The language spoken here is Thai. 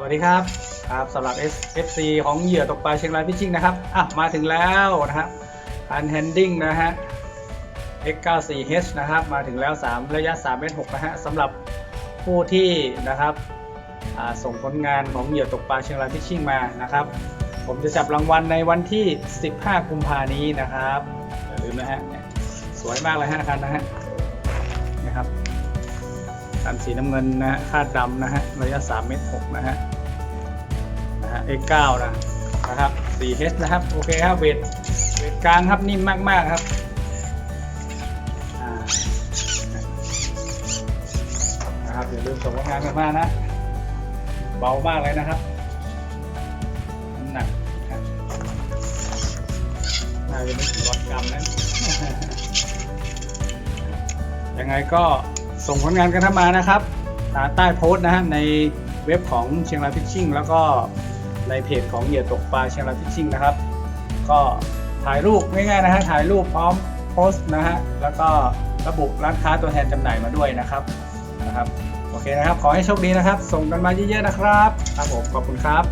สวัสดีครับครับสำหรับ SFC ของเหยื่อตกปลาเชียงรายพิชชิ่งนะครับอะมาถึงแล้วนะครับอันแฮนดิ้งนะฮะ X94H นะครับมาถึงแล้ว 3 ระยะ3เมตร6นะฮะสำหรับผู้ที่นะครับส่งผลงานของเหยื่อตกปลาเชียงรายพิชชิ่งมานะครับ ผมจะจับรางวัลในวันที่ 15 กุมภานี้นะครับอย่าลืมนะฮะสวยมากเลยฮะคันนะฮะนะครับคันสีน้ำเงินนะฮะคาดดำนะฮะระยะ3เมตร6นะฮะ นะฮะ X9 นะนะครับ 4H นะครับ โอเคครับ เวท เวทกลางครับ นิ่มมาก ๆ ครับนะครับอย่าลืมส่งผลงานกันมานะ เบามากเลยนะครับน้ำหนักน่าจะไม่ถึงร้อยกรัมนะยังไงก็ส่งผลงานกันเข้ามานะครับ ใต้โพสต์นะฮะในเว็บของเชียงรายฟิชชิ่งแล้วก็ ในเพจของเหยื่อตกปลาเชียงรายฟิชชิ่งนะครับ ก็ถ่ายรูปง่ายๆนะฮะถ่ายรูปพร้อมโพสต์นะฮะแล้วก็ระบุร้านค้าตัวแทนจำหน่ายมาด้วยนะครับนะครับโอเคนะครับ ขอให้โชคดีนะครับ ส่งกันมาเยอะๆนะครับครับผมขอบคุณครับ